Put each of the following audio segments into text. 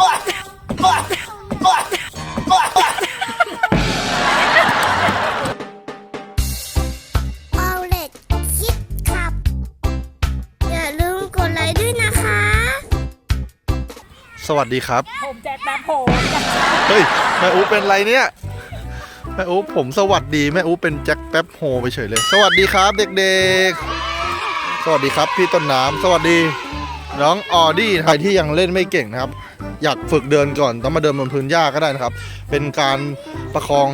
เอเล็คิดขับ อย่าลืมกดไลค์ด้วยนะคะ สวัสดีครับ ผมแจ็คแป๊บโฮเฮ้ย แม่อูเป็นไรเนี่ย แม่อูผมสวัสดี แม่อูเป็นแจ็คแป๊บโฮไปเฉยเลย สวัสดีครับเด็กๆ สวัสดีครับพี่ต้นน้ำสวัสดี น้องออดี้ใครที่ยังเล่นไม่เก่งนะครับ อยากฝึกเดินก่อนต้องมาเดินบนพื้นหญ้าก็ได้นะครับ เป็นการประคอง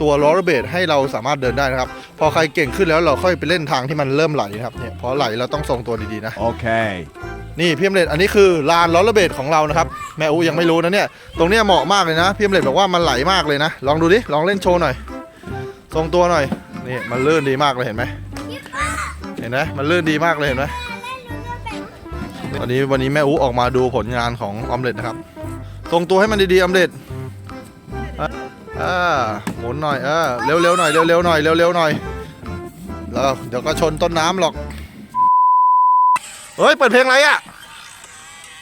ตัวล้อระเบดให้เราสามารถเดินได้นะครับ พอใครเก่งขึ้นแล้วเราค่อยไปเล่นทางที่มันเริ่มไหลนะครับเนี่ยพอไหลเราต้องทรงตัวดีๆนะ Okay. นี่พี่เอมเลดอันนี้คือลานล้อระเบิดของเรานะครับแม่อูยังไม่รู้นะเนี่ยตรงเนี้ยเหมาะมากเลยนะพี่เอมเลดบอกว่ามันไหลมากเลยนะ ลองดูดิลองเล่นโชว์หน่อย ทรงตัวหน่อยนี่มันลื่นดีมากเลยเห็นไหมเห็นไหมมันลื่นดีมากเลยเห็นไหม วันนี้วันนี้แม่อูออกมาดูผลงานของออมเล็ตนะครับทรงตัวให้มันดีๆออมเล็ตอะอ่าหมุนหน่อยเออเร็วๆหน่อยเร็วๆหน่อยเร็วๆหน่อยแล้วเดี๋ยวก็ชนต้นน้ำหรอกเฮ้ยเปิดเพลงอะไรอะ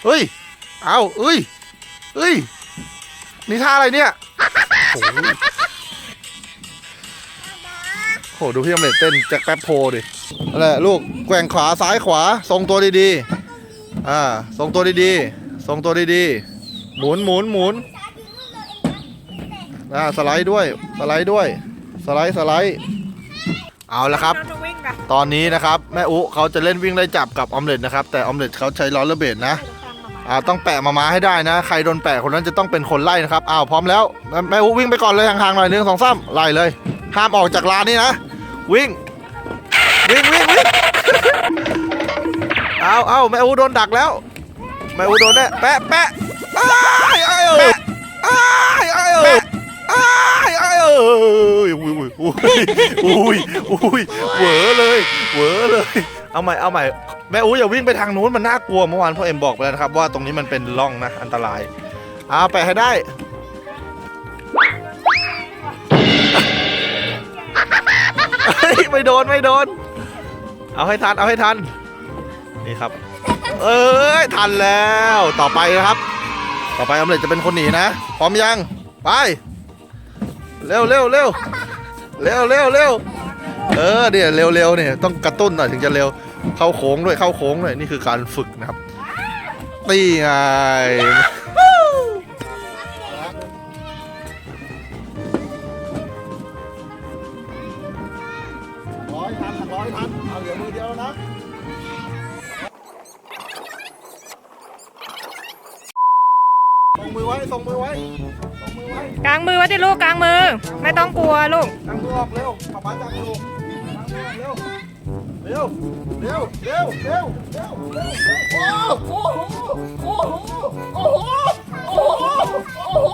เฮ้ยเอาเอ้ยเอ้ยนี่ท่าอะไรเนี่ยโอ้โหดูพี่อมเล็ตเต้นแจ็คแป๊บโพดิอะไรลูกแกว่งขวาซ้ายขวาทรงตัวดีๆ อ่าทรงตัวดีๆทรงตัวดีๆหมุนหมุนหมุนอ่าสไลด์ด้วยสไลด์ด้วย สไลด์สไลด์เอาละครับน้องวิ่งกันตอนนี้นะครับแม่อุเขาจะเล่นวิ่งไล่จับกับออมเล็ตนะครับ แต่ออมเล็ตเขาใช้ล้อระเบิดนะอ่าต้องแปะมาม้าให้ได้นะ ใครโดนแปะคนนั้นจะต้องเป็นคนไล่นะครับอ้าวพร้อมแล้วแม่แม่อุวิ่งไปก่อนเลยห่างๆหน่อยหนึ่งสองสามไล่เลย ห้ามออกจากลานนี่นะ วิ่งวิ่งวิ่งวิ่ง เอาเอาแม่อุโดนดักแล้วแม่อุโดนแน่แปะแปะอ้ายอ้ายเอ้ยอ้ายอ้ายเอ้ยอ้ายอ้ายเอ้ยอุ้ยอุ้ยอุ้ยอุ้ยอุ้ยเหวอเลยเหวอเลยเอาใหม่เอาใหม่แม่อูอย่าวิ่งไปทางนู้นมันน่ากลัวเมื่อวานพ่อเอ็มบอกไปแล้วนะครับ ว่าตรงนี้มันเป็นร่องนะอันตรายเอาไปให้ได้เฮ้ยไม่โดนไม่โดน เอาให้ทันเอาให้ทัน นี่ครับ เอ้ยทันแล้วต่อไปนะครับ ต่อไปออมเล็ตจะเป็นคนหนีนะพร้อมยังไปเร็วเร็วเร็วเร็วเร็วเร็วเออเนี่ยเร็วเร็วเนี่ยต้องกระตุ้นหน่อยถึงจะเร็วเข้าโค้งด้วยเข้าโค้งด้วยนี่คือการฝึกนะครับนี่ไงร้อยทันร้อยทันเอาเหลือมือเดียวนะ งมือไว้ส่งมือไว้ส่งมือไว้กลางมือไว้ที่ลูกกลางมือ ไม่ต้องกลัวลูกตั้งมือออกเร็วขับมาจากลูกตั้งมือออกเร็ว เร็ว เร็ว เร็ว เร็ว เร็ว เร็ว โอ้โห โอ้โห โอ้โห โอ้โห โอ้โห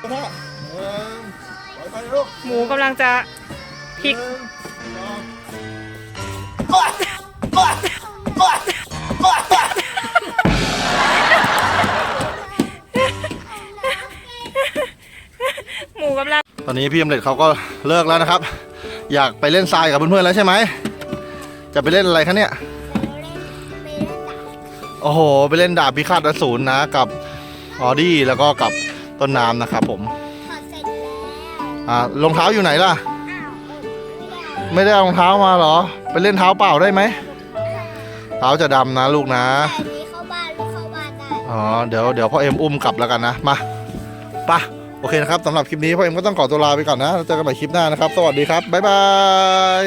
พ่อหนึ่งปล่อยไปลูกหมูกำลังจะ พลิกหนึ่งสองหมูกำลังตอนนี้พี่อมเล็ตเขาก็เลิกแล้วนะครับ อยากไปเล่นทรายกับเพื่อนๆแล้วใช่ไหม จะไปเล่นอะไรคะเนี่ย โอ้โห ไปเล่นดาบพิฆาตอสูรนะ กับออดี้แล้วก็กับต้นน้ำนะครับผม ถอดเสร็จแล้ว อ่ารองเท้าอยู่ไหนล่ะ ไม่ได้เอารองเท้ามาเหรอ ไปเล่นเท้าเปล่าได้ไหม เท้าจะดำนะลูกนะแต่นี้เข้าบ้านลูกเข้าบ้านได้อ๋อ เดี๋ยวเดี๋ยวพ่อเอ็มอุ้มกลับแล้วกันนะ มาไปะโอเคนะครับสำหรับคลิปนี้พ่อเอ็มก็ต้องขอตัวลาไปก่อนนะแล้วเจอกันใหม่คลิปหน้านะครับ สวัสดีครับ บ๊ายบาย